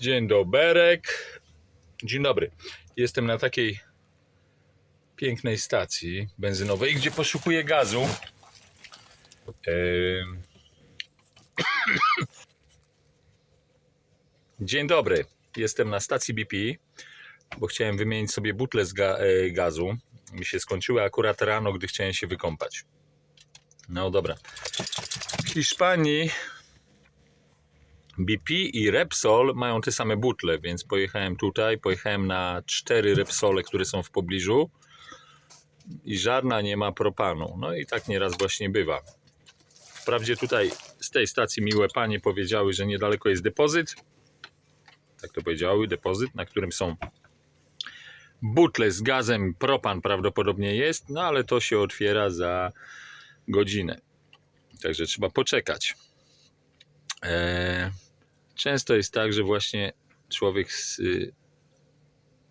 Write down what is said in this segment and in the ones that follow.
Dzień doberek. Dzień dobry. Jestem na takiej pięknej stacji benzynowej, gdzie poszukuję gazu. Dzień dobry. Jestem na stacji BP, bo chciałem wymienić sobie butlę z e, gazu. Mi się skończyły akurat rano, gdy chciałem się wykąpać. No dobra. W Hiszpanii BP i Repsol mają te same butle, więc pojechałem tutaj, pojechałem na cztery Repsole, które są w pobliżu i żadna nie ma propanu. No i tak nieraz właśnie bywa. Wprawdzie tutaj z tej stacji miłe panie powiedziały, że niedaleko jest depozyt. Tak to powiedziały, depozyt, na którym są butle z gazem, propan prawdopodobnie jest, no ale to się otwiera za godzinę. Także trzeba poczekać. Eee, często jest tak, że właśnie człowiek z y,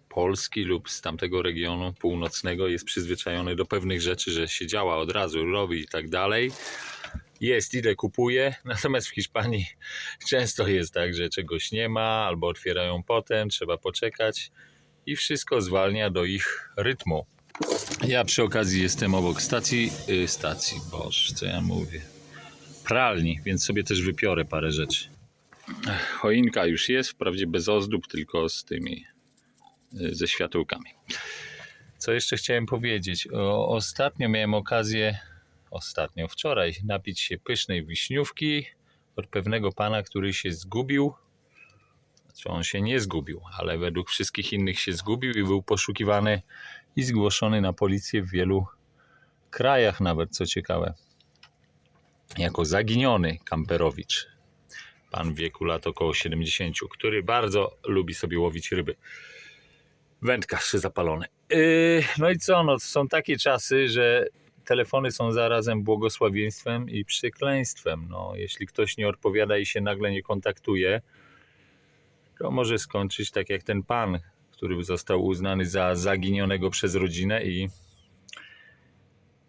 Polski lub z tamtego regionu północnego jest przyzwyczajony do pewnych rzeczy, że się działa od razu, robi i tak dalej. Jest, idę, kupuję. Natomiast w Hiszpanii często jest tak, że czegoś nie ma, albo otwierają potem, trzeba poczekać i wszystko zwalnia do ich rytmu. Ja przy okazji jestem obok stacji, y, stacji, boż, co ja mówię, pralni, więc sobie też wypiorę parę rzeczy. Choinka już jest, wprawdzie bez ozdób, tylko z tymi, y, ze światełkami. Co jeszcze chciałem powiedzieć? Ostatnio miałem okazję, ostatnio, wczoraj, napić się pysznej wiśniówki od pewnego pana, który się zgubił. Znaczy on się nie zgubił, ale według wszystkich innych się zgubił i był poszukiwany i zgłoszony na policję w wielu krajach nawet, co ciekawe. Jako zaginiony kamperowicz. Pan w wieku lat około 70, który bardzo lubi sobie łowić ryby. Wędkarz zapalony. Yy, no i co, no są takie czasy, że telefony są zarazem błogosławieństwem i przekleństwem. No, jeśli ktoś nie odpowiada i się nagle nie kontaktuje, to może skończyć tak jak ten pan, który został uznany za zaginionego przez rodzinę i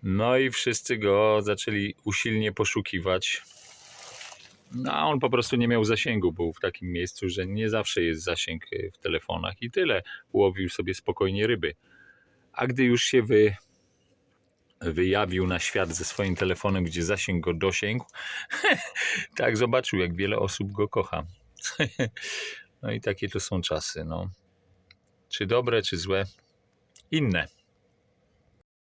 no i wszyscy go zaczęli usilnie poszukiwać. No a on po prostu nie miał zasięgu, był w takim miejscu, że nie zawsze jest zasięg y, w telefonach i tyle. Łowił sobie spokojnie ryby. A gdy już się wy, wyjawił na świat ze swoim telefonem, gdzie zasięg go dosięgł, tak zobaczył, jak wiele osób go kocha. No i takie to są czasy, no. Czy dobre, czy złe? Inne.